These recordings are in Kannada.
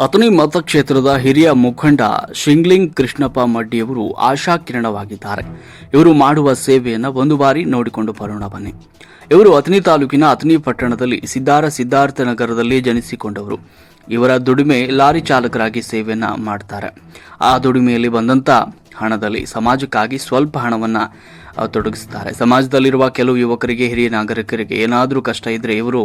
ಅಥಣಿ ಮತಕ್ಷೇತ್ರದ ಹಿರಿಯ ಮುಖಂಡ ಶಿಂಗ್ಲಿಂಗ್ ಕೃಷ್ಣಪ್ಪ ಮಡ್ಡಿಯವರು ಆಶಾಕಿರಣವಾಗಿದ್ದಾರೆ ಇವರು ಮಾಡುವ ಸೇವೆಯನ್ನು ಒಂದು ಬಾರಿ ನೋಡಿಕೊಂಡು ಬರೋಣ ಬನ್ನಿ. ಇವರು ಅಥಣಿ ತಾಲೂಕಿನ ಅಥಣಿ ಪಟ್ಟಣದಲ್ಲಿ ಸಿದ್ದಾರ ಸಿದ್ಧಾರ್ಥ ನಗರದಲ್ಲಿ ಜನಿಸಿಕೊಂಡವರು. ಇವರ ದುಡಿಮೆ ಲಾರಿ ಚಾಲಕರಾಗಿ ಸೇವೆಯನ್ನು ಮಾಡ್ತಾರೆ. ಆ ದುಡಿಮೆಯಲ್ಲಿ ಬಂದಂತ ಹಣದಲ್ಲಿ ಸಮಾಜಕ್ಕಾಗಿ ಸ್ವಲ್ಪ ಹಣವನ್ನ ತೊಡಗಿಸ್ತಾರೆ ಸಮಾಜದಲ್ಲಿರುವ ಕೆಲವು ಯುವಕರಿಗೆ ಹಿರಿಯ ನಾಗರಿಕರಿಗೆ ಏನಾದರೂ ಕಷ್ಟ ಇದ್ದರೆ ಇವರು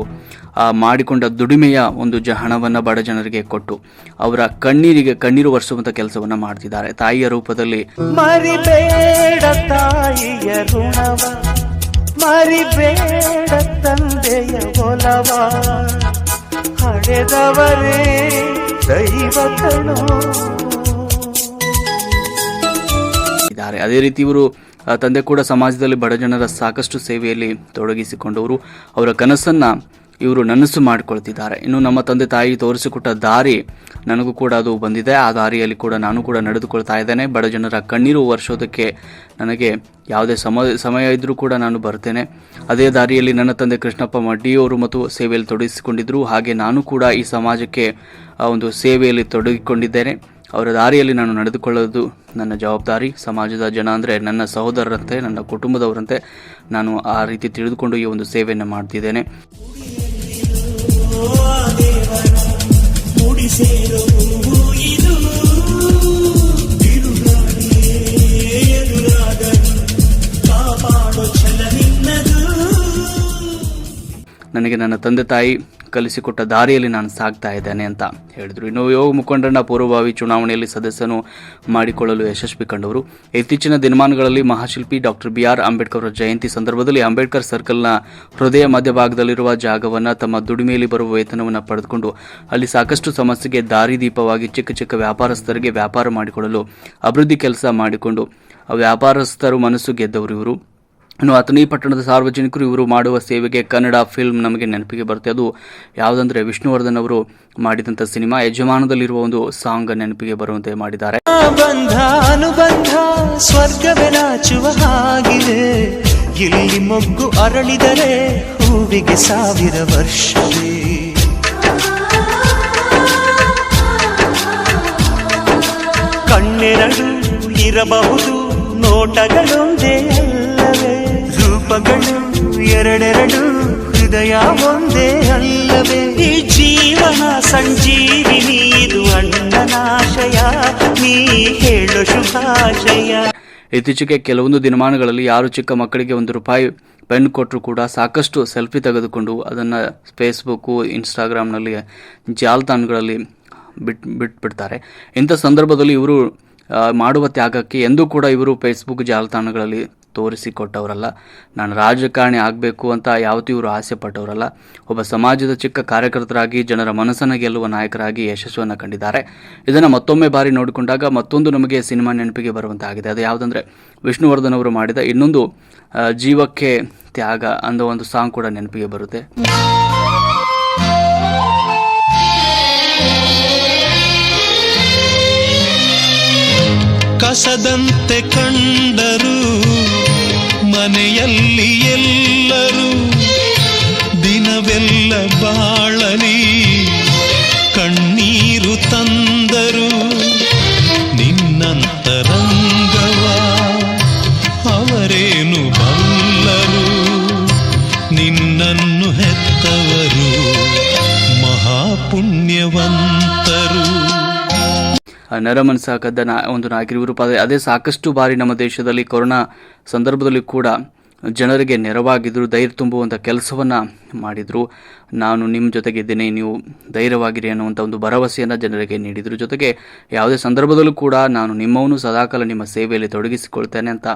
ಆ, ಮಾಡಿಕೊಂಡ ದುಡಿಮೆಯ ಒಂದು ಜ ಹಣವನ್ನು ಬಡ ಜನರಿಗೆ ಕೊಟ್ಟು ಅವರ ಕಣ್ಣೀರಿಗೆ ಕಣ್ಣೀರು ಒರೆಸುವಂತ ಕೆಲಸವನ್ನ ಮಾಡ್ತಿದ್ದಾರೆ. ತಾಯಿಯ ರೂಪದಲ್ಲಿ ಮರಿಬೇಡ ತಾಯಿಯ ಋಣವ ಮರಿಬೇಡ ತಂದೆಯ ಒಲವ. ಹಡೆದವರೇ ದೈವ ಕಣೋ ಇದ್ದಾರೆ. ಅದೇ ರೀತಿ ಇವರು ತಂದೆ ಕೂಡ ಸಮಾಜದಲ್ಲಿ ಬಡ ಜನರ ಸಾಕಷ್ಟು ಸೇವೆಯಲ್ಲಿ ತೊಡಗಿಸಿಕೊಂಡವರು. ಅವರ ಕನಸನ್ನು ಇವರು ನನಸು ಮಾಡಿಕೊಳ್ತಿದ್ದಾರೆ. ಇನ್ನು ನಮ್ಮ ತಂದೆ ತಾಯಿ ತೋರಿಸಿಕೊಟ್ಟ ದಾರಿ ನನಗೂ ಕೂಡ ಅದು ಬಂದಿದೆ. ಆ ದಾರಿಯಲ್ಲಿ ಕೂಡ ನಾನು ಕೂಡ ನಡೆದುಕೊಳ್ತಾ ಇದ್ದೇನೆ. ಬಡ ಜನರ ಕಣ್ಣೀರು ವರ್ಷೋದಕ್ಕೆ ನನಗೆ ಯಾವುದೇ ಸಮಯ ಸಮಯ ಇದ್ದರೂ ಕೂಡ ನಾನು ಬರ್ತೇನೆ. ಅದೇ ದಾರಿಯಲ್ಲಿ ನನ್ನ ತಂದೆ ಕೃಷ್ಣಪ್ಪ ಮಡ್ಡಿಯವರು ಮತ್ತು ಸೇವೆಯಲ್ಲಿ ತೊಡಗಿಸಿಕೊಂಡಿದ್ದರು. ಹಾಗೆ ನಾನು ಕೂಡ ಈ ಸಮಾಜಕ್ಕೆ ಒಂದು ಸೇವೆಯಲ್ಲಿ ತೊಡಗಿಕೊಂಡಿದ್ದೇನೆ. ಅವರ ದಾರಿಯಲ್ಲಿ ನಾನು ನಡೆದುಕೊಳ್ಳೋದು ನನ್ನ ಜವಾಬ್ದಾರಿ. ಸಮಾಜದ ಜನ ಅಂದರೆ ನನ್ನ ಸಹೋದರರಂತೆ, ನನ್ನ ಕುಟುಂಬದವರಂತೆ ನಾನು ಆ ರೀತಿ ತಿಳಿದುಕೊಂಡು ಈ ಒಂದು ಸೇವೆಯನ್ನು ಮಾಡ್ತಿದ್ದೇನೆ. ನನಗೆ ನನ್ನ ತಂದೆ ತಾಯಿ ಕಲಿಸಿಕೊಟ್ಟ ದಾರಿಯಲ್ಲಿ ನಾನು ಸಾಗ್ತಾ ಇದ್ದೇನೆ ಅಂತ ಹೇಳಿದರು. ಇನ್ನು ಯೋಗ ಮುಖಂಡರನ್ನ ಪೂರ್ವಭಾವಿ ಚುನಾವಣೆಯಲ್ಲಿ ಸದಸ್ಯನು ಮಾಡಿಕೊಳ್ಳಲು ಯಶಸ್ವಿ ಕಂಡವರು. ಇತ್ತೀಚಿನ ದಿನಮಾನಗಳಲ್ಲಿ ಮಹಾಶಿಲ್ಪಿ ಡಾಕ್ಟರ್ ಬಿ ಆರ್ ಅಂಬೇಡ್ಕರ್ ಅವರ ಜಯಂತಿ ಸಂದರ್ಭದಲ್ಲಿ ಅಂಬೇಡ್ಕರ್ ಸರ್ಕಲ್ನ ಹೃದಯ ಮಧ್ಯಭಾಗದಲ್ಲಿರುವ ಜಾಗವನ್ನು ತಮ್ಮ ದುಡಿಮೆಯಲ್ಲಿ ಬರುವ ವೇತನವನ್ನು ಪಡೆದುಕೊಂಡು ಅಲ್ಲಿ ಸಾಕಷ್ಟು ಸಮಸ್ಯೆಗೆ ದಾರಿದೀಪವಾಗಿ ಚಿಕ್ಕ ಚಿಕ್ಕ ವ್ಯಾಪಾರಸ್ಥರಿಗೆ ವ್ಯಾಪಾರ ಮಾಡಿಕೊಳ್ಳಲು ಅಭಿವೃದ್ಧಿ ಕೆಲಸ ಮಾಡಿಕೊಂಡು ವ್ಯಾಪಾರಸ್ಥರು ಮನಸ್ಸು ಗೆದ್ದವರು ಇವರು. ಇನ್ನು ಅಥಣಿ ಪಟ್ಟಣದ ಸಾರ್ವಜನಿಕರು ಇವರು ಮಾಡುವ ಸೇವೆಗೆ ಕನ್ನಡ ಫಿಲ್ಮ್ ನಮಗೆ ನೆನಪಿಗೆ ಬರುತ್ತೆ. ಅದು ಯಾವುದಂದ್ರೆ ವಿಷ್ಣುವರ್ಧನ್ ಅವರು ಮಾಡಿದಂಥ ಸಿನಿಮಾ, ಯಜಮಾನದಲ್ಲಿರುವ ಒಂದು ಸಾಂಗ್ ನೆನಪಿಗೆ ಬರುವಂತೆ ಮಾಡಿದ್ದಾರೆ. ಬಂಧ ಅನುಬಂಧ, ಸ್ವರ್ಗವೇ ನಾಚುವ ಹಾಗಿದೆ. ಇಲ್ಲಿ ಮೊಗ್ಗು ಅರಳಿದರೆ ಹೂವಿಗೆ ಸಾವಿರ ವರ್ಷವೇ. ಕಣ್ಣೆರಡು ಇರಬಹುದು, ನೋಟಗಳೊಂದೇ. ರೂಪಗಳು ಎರಡೆರಡು ಹೃದಯ ಒಂದೇ ಅಲ್ಲವೇ? ಈ ಜೀವನ ಸಂಜೀವಿನಿ, ಇದು ಅಣ್ಣನಾಶಯ ನೀ ಹೇಳು ಶುಭಾಶಯ. ಇತ್ತೀಚೆಗೆ ಕೆಲವೊಂದು ದಿನಮಾನಗಳಲ್ಲಿ ಯಾರು ಚಿಕ್ಕ ಮಕ್ಕಳಿಗೆ ಒಂದು ರೂಪಾಯಿ ಪೆನ್ ಕೊಟ್ಟರು ಕೂಡ ಸಾಕಷ್ಟು ಸೆಲ್ಫಿ ತೆಗೆದುಕೊಂಡು ಅದನ್ನು ಫೇಸ್ಬುಕ್ಕು ಇನ್ಸ್ಟಾಗ್ರಾಮ್ನಲ್ಲಿ ಜಾಲತಾಣಗಳಲ್ಲಿ ಬಿಟ್, ಬಿಟ್ಬಿಡ್ತಾರೆ. ಇಂಥ ಸಂದರ್ಭದಲ್ಲಿ ಇವರು ಮಾಡುವ ತ್ಯಾಗಕ್ಕೆ ಎಂದೂ ಕೂಡ ಇವರು ಫೇಸ್ಬುಕ್ ಜಾಲತಾಣಗಳಲ್ಲಿ ತೋರಿಸಿಕೊಟ್ಟವರಲ್ಲ. ನಾನು ರಾಜಕಾರಣಿ ಆಗಬೇಕು ಅಂತ ಯಾವತ್ತೂ ಇವರು ಆಸೆ ಪಟ್ಟವರಲ್ಲ. ಒಬ್ಬ ಸಮಾಜದ ಚಿಕ್ಕ ಕಾರ್ಯಕರ್ತರಾಗಿ, ಜನರ ಮನಸ್ಸನ್ನು ಗೆಲ್ಲುವ ನಾಯಕರಾಗಿ ಯಶಸ್ಸನ್ನು ಕಂಡಿದ್ದಾರೆ. ಇದನ್ನು ಮತ್ತೊಮ್ಮೆ ಬಾರಿ ನೋಡಿಕೊಂಡಾಗ ಮತ್ತೊಂದು ನಮಗೆ ಸಿನಿಮಾ ನೆನಪಿಗೆ ಬರುವಂತಾಗಿದೆ. ಅದು ಯಾವುದಂದರೆ ವಿಷ್ಣುವರ್ಧನ್ ಅವರು ಮಾಡಿದ ಇನ್ನೊಂದು ಜೀವಕ್ಕೆ ತ್ಯಾಗ ಅಂದ ಒಂದು ಸಾಂಗ್ ಕೂಡ ನೆನಪಿಗೆ ಬರುತ್ತೆ. ಕಸದಂತೆ ಕಂಡರು ಮನೆಯಲ್ಲಿ ಎಲ್ಲರೂ ದಿನವೆಲ್ಲ ಬಾಳಲಿ. ಕಣ್ಣೀರು ತಂದರು ನಿನ್ನಂತರಂಗವ ಅವರೇನು ಬಲ್ಲರು? ನಿನ್ನನ್ನು ಹೆತ್ತವರು ಮಹಾಪುಣ್ಯವಂತರು. ನರಮನಸ ಕದ್ದ ನಾ, ಒಂದು ನಾಯಕರು ವಿರೂಪ. ಅದೇ ಸಾಕಷ್ಟು ಬಾರಿ ನಮ್ಮ ದೇಶದಲ್ಲಿ ಕೊರೋನಾ ಸಂದರ್ಭದಲ್ಲಿ ಕೂಡ ಜನರಿಗೆ ನೆರವಾಗಿದ್ದರು ಧೈರ್ಯ ತುಂಬುವಂಥ ಕೆಲಸವನ್ನು ಮಾಡಿದರು. ನಾನು ನಿಮ್ಮ ಜೊತೆಗಿದ್ದೇನೆ, ನೀವು ಧೈರ್ಯವಾಗಿರಿ ಅನ್ನುವಂಥ ಒಂದು ಭರವಸೆಯನ್ನು ಜನರಿಗೆ ನೀಡಿದರು. ಜೊತೆಗೆ ಯಾವುದೇ ಸಂದರ್ಭದಲ್ಲೂ ಕೂಡ ನಾನು ನಿಮ್ಮವನು ಸದಾಕಾಲ ನಿಮ್ಮ ಸೇವೆಯಲ್ಲಿ ತೊಡಗಿಸಿಕೊಳ್ತೇನೆ ಅಂತ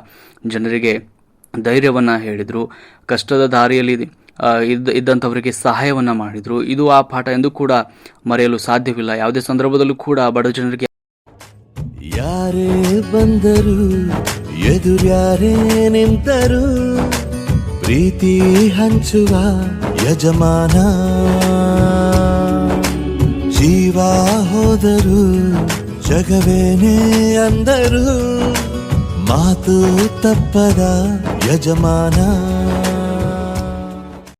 ಜನರಿಗೆ ಧೈರ್ಯವನ್ನು ಹೇಳಿದರು. ಕಷ್ಟದ ದಾರಿಯಲ್ಲಿ ಇದ್ದ ಇದ್ದಂಥವರಿಗೆ ಸಹಾಯವನ್ನು ಮಾಡಿದರು. ಇದು ಆ ಪಾಠ ಎಂದು ಕೂಡ ಮರೆಯಲು ಸಾಧ್ಯವಿಲ್ಲ. ಯಾವುದೇ ಸಂದರ್ಭದಲ್ಲೂ ಕೂಡ ಬಡ ಜನರಿಗೆ ಯಾರೇ ಬಂದರು ಎದುರ್ಯಾರೇ ನಿಂತರು ಪ್ರೀತಿ ಹಂಚುವ ಯಜಮಾನ ಜೀವ ಹೋದರು ಜಗವೇನೇ ಅಂದರು ಮಾತು ತಪ್ಪದ ಯಜಮಾನ